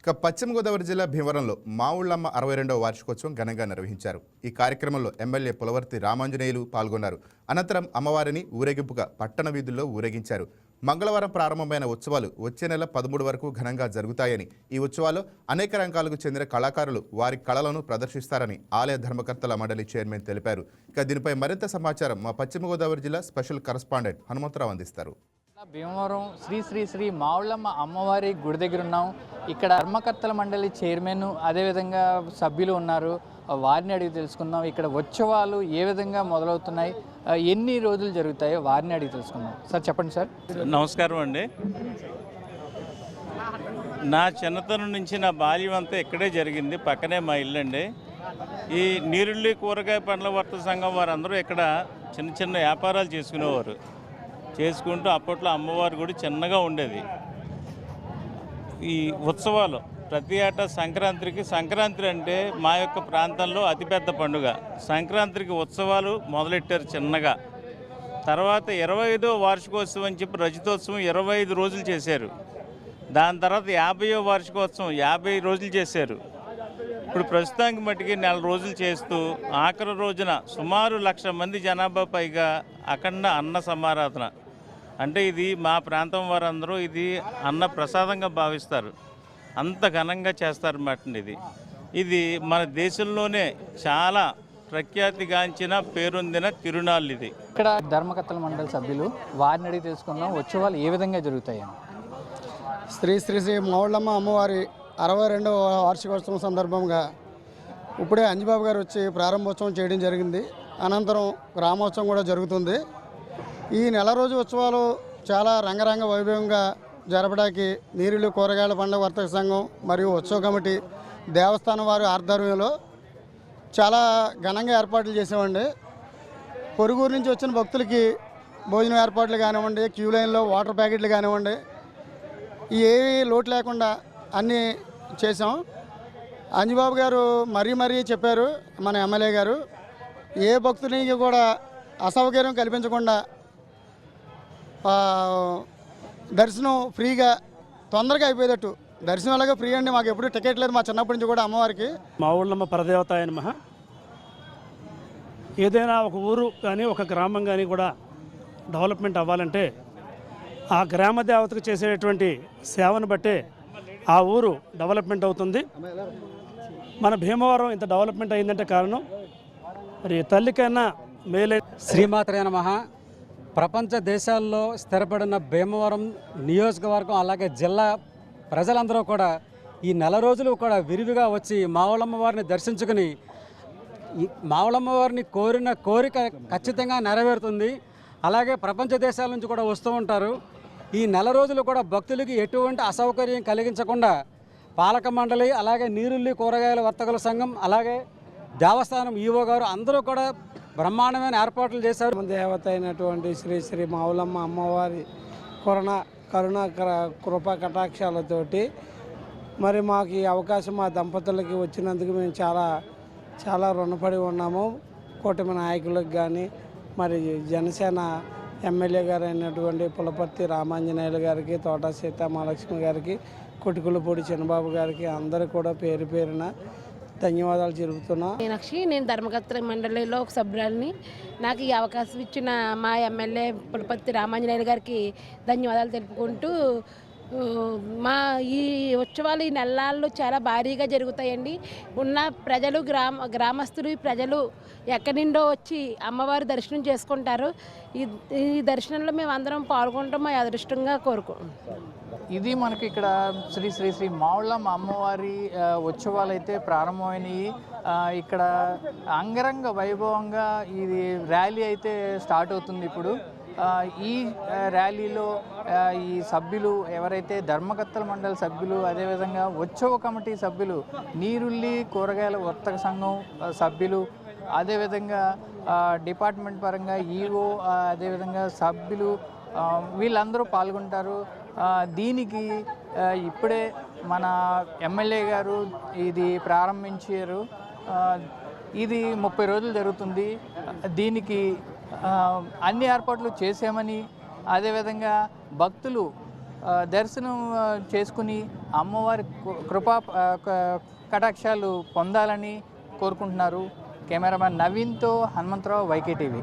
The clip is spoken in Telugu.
ఇక పశ్చిమ గోదావరి జిల్లా భీమవరంలో మావుళ్ళమ్మ అరవై రెండవ వార్షికోత్సవం ఘనంగా నిర్వహించారు. ఈ కార్యక్రమంలో ఎమ్మెల్యే పులవర్తి రామాంజనేయులు పాల్గొన్నారు. అనంతరం అమ్మవారిని ఊరేగింపుగా పట్టణ వీధుల్లో ఊరేగించారు. మంగళవారం ప్రారంభమైన ఉత్సవాలు వచ్చే నెల పదమూడు వరకు ఘనంగా జరుగుతాయని ఈ ఉత్సవాల్లో అనేక రంగాలకు చెందిన కళాకారులు వారి కళలను ప్రదర్శిస్తారని ఆలయ ధర్మకర్తల మండలి చైర్మన్ తెలిపారు. ఇక దీనిపై మరింత సమాచారం మా పశ్చిమ గోదావరి జిల్లా స్పెషల్ కరస్పాండెంట్ హనుమంతరావు అందిస్తారు. భీమవరం శ్రీ శ్రీ శ్రీ మావుళ్ళమ్మ అమ్మవారి గుడి దగ్గర ఉన్నాం. ఇక్కడ ధర్మకర్తల మండలి చైర్మన్ అదేవిధంగా సభ్యులు ఉన్నారు. వారిని అడిగి తెలుసుకుందాం. ఇక్కడ ఉత్సవాలు ఏ విధంగా మొదలవుతున్నాయి? ఎన్ని రోజులు జరుగుతాయో వారిని అడిగి తెలుసుకుందాం. సార్ చెప్పండి సార్. నమస్కారం అండి. నా చిన్నతనం నుంచి నా బాల్యం అంతా ఇక్కడే జరిగింది. పక్కనే మా ఇల్లు అండి. ఈ నీరుల్లి కూరగాయ పండ్ల వర్త సంఘం వారందరూ ఇక్కడ చిన్న చిన్న వ్యాపారాలు చేసుకునేవారు. చేసుకుంటూ అప్పట్లో అమ్మవారి గుడి చిన్నగా ఉండేది. ఈ ఉత్సవాలు ప్రతి ఏటా సంక్రాంతికి సంక్రాంతి అంటే మా యొక్క ప్రాంతంలో అతిపెద్ద పండుగ. సంక్రాంతికి ఉత్సవాలు మొదలెట్టారు చిన్నగా. తర్వాత ఇరవై ఐదో వార్షికోత్సవం అని చెప్పి రజతోత్సవం ఇరవై ఐదు రోజులు చేశారు. దాని తర్వాత యాభైయో వార్షికోత్సవం యాభై రోజులు చేశారు. ఇప్పుడు ప్రస్తుతానికి మట్టికి నెల రోజులు చేస్తూ ఆఖరి రోజున సుమారు లక్ష మంది జనాభా పైగా అఖండ అన్న సమారాధన అంటే ఇది మా ప్రాంతం వారందరూ ఇది అన్న ప్రసాదంగా భావిస్తారు. అంత ఘనంగా చేస్తారన్నమాట ఇది. ఇది మన దేశంలోనే చాలా ప్రఖ్యాతిగాంచిన పేరొందిన తిరునాళ్ళు ఇది. ఇక్కడ ధర్మకర్తల మండలి సభ్యులు వారిని అడిగి తెలుసుకుందాం ఉత్సవాలు ఏ విధంగా జరుగుతాయి శ్రీ శ్రీ శ్రీ మౌళ్ళమ్మ అమ్మవారి అరవై రెండవ వార్షికోత్సవం సందర్భంగా ఇప్పుడే అంజిబాబు గారు వచ్చి ప్రారంభోత్సవం చేయడం జరిగింది. అనంతరం గ్రామోత్సవం కూడా జరుగుతుంది. ఈ నెల రోజు ఉత్సవాలు చాలా రంగరంగ వైభవంగా జరపడానికి నీరులు కూరగాయల పండుగ వర్తక సంఘం మరియు ఉత్సవ కమిటీ దేవస్థానం వారి ఆధ్వర్యంలో చాలా ఘనంగా ఏర్పాట్లు చేసామండి పొరుగురు నుంచి వచ్చిన భక్తులకి భోజనం ఏర్పాట్లు కానివ్వండి క్యూ లైన్లో వాటర్ ప్యాకెట్లు కానివ్వండి ఏవి లోటు లేకుండా అన్నీ చేసాం అంజబాబు గారు మరీ మరీ చెప్పారు మన ఎమ్మెల్యే గారు ఏ భక్తునికి కూడా అసౌకర్యం కల్పించకుండా దర్శనం ఫ్రీగా తొందరగా అయిపోయేటట్టు. దర్శనం అలాగే ఫ్రీ అండి మాకు ఎప్పుడు టికెట్ లేదు మా చిన్నప్పటి నుంచి కూడా అమ్మవారికి. మా ఊళ్ళమ్మ పరదేవతాయ నమః ఏదైనా ఒక ఊరు కానీ ఒక గ్రామం కానీ కూడా డెవలప్మెంట్ అవ్వాలంటే ఆ గ్రామ దేవతకు చేసేటువంటి సేవను బట్టే ఆ ఊరు డెవలప్మెంట్ అవుతుంది. మన భీమవరం ఇంత డెవలప్మెంట్ అయిందంటే కారణం మరి తల్లికైనా మేలై శ్రీమాత్రే నమ. ప్రపంచ దేశాల్లో స్థిరపడిన భీమవరం నియోజకవర్గం అలాగే జిల్లా ప్రజలందరూ కూడా ఈ నెల రోజులు కూడా విరివిగా వచ్చి మావులమ్మ వారిని దర్శించుకుని మావులమ్మ వారిని కోరిన కోరిక ఖచ్చితంగా నెరవేరుతుంది. అలాగే ప్రపంచ దేశాల నుంచి కూడా వస్తూ ఉంటారు. ఈ నెల రోజులు కూడా భక్తులకి ఎటువంటి అసౌకర్యం కలిగించకుండా పాలక మండలి అలాగే నీరుల్లి కూరగాయల వర్తకుల సంఘం అలాగే దేవస్థానం ఈవో గారు అందరూ కూడా బ్రహ్మాండమైన ఏర్పాట్లు చేశారు. దేవత అయినటువంటి శ్రీ శ్రీ మావులమ్మ అమ్మవారి కరుణ కరుణ కృప కృపా కటాక్షాలతోటి మరి మాకు ఈ అవకాశం మా దంపతులకి వచ్చినందుకు మేము చాలా చాలా రుణపడి ఉన్నాము. కూటమి నాయకులకు కానీ మరి జనసేన ఎమ్మెల్యే గారు అయినటువంటి పులపర్తి రామాంజనేయులు గారికి తోట సీతామహాలక్ష్మి గారికి కుటుకులపూడి చిన్నబాబు గారికి అందరూ కూడా పేరు పేరున ధన్యవాదాలు చెబుతున్నాం మీనాక్షి నేను ధర్మకర్త మండలిలో ఒక సభ్యురాలిని. నాకు ఈ అవకాశం ఇచ్చిన మా ఎమ్మెల్యే పులపతి రామాంజనేయులు గారికి ధన్యవాదాలు తెలుపుకుంటూ మా ఈ ఉత్సవాలు ఈ నెలల్లో చాలా భారీగా జరుగుతాయండి. ఉన్న ప్రజలు గ్రామ గ్రామస్తులు ప్రజలు ఎక్కడి నుండో వచ్చి అమ్మవారి దర్శనం చేసుకుంటారు. ఈ ఈ దర్శనంలో మేము అందరం పాల్గొనడం మా అదృష్టంగా కోరుకుంటాం ఇది మనకి ఇక్కడ శ్రీ శ్రీ శ్రీ మావుళ్ళమ్మ అమ్మవారి ఉత్సవాలు అయితే ప్రారంభమైనవి ఇక్కడ అంగరంగ వైభవంగా ఇది ర్యాలీ అయితే స్టార్ట్ అవుతుంది ఇప్పుడు. ఈ ర్యాలీలో ఈ సభ్యులు ఎవరైతే ధర్మకర్తల మండలి సభ్యులు అదేవిధంగా ఉత్సవ కమిటీ సభ్యులు నీరుల్లి కూరగాయల వర్తక సంఘం సభ్యులు అదేవిధంగా డిపార్ట్మెంట్ పరంగా ఈఓ అదేవిధంగా సభ్యులు వీళ్ళందరూ పాల్గొంటారు. దీనికి ఇప్పుడే మన ఎమ్మెల్యే గారు ఇది ప్రారంభించారు. ఇది ముప్పై రోజులు జరుగుతుంది. దీనికి అన్ని ఏర్పాట్లు చేసామని అదేవిధంగా భక్తులు దర్శనం చేసుకుని అమ్మవారి కృపా క- కటాక్షాలు పొందాలని కోరుకుంటున్నారు. కెమెరామెన్ నవీన్తో హనుమంతరావు వైకే టీవీ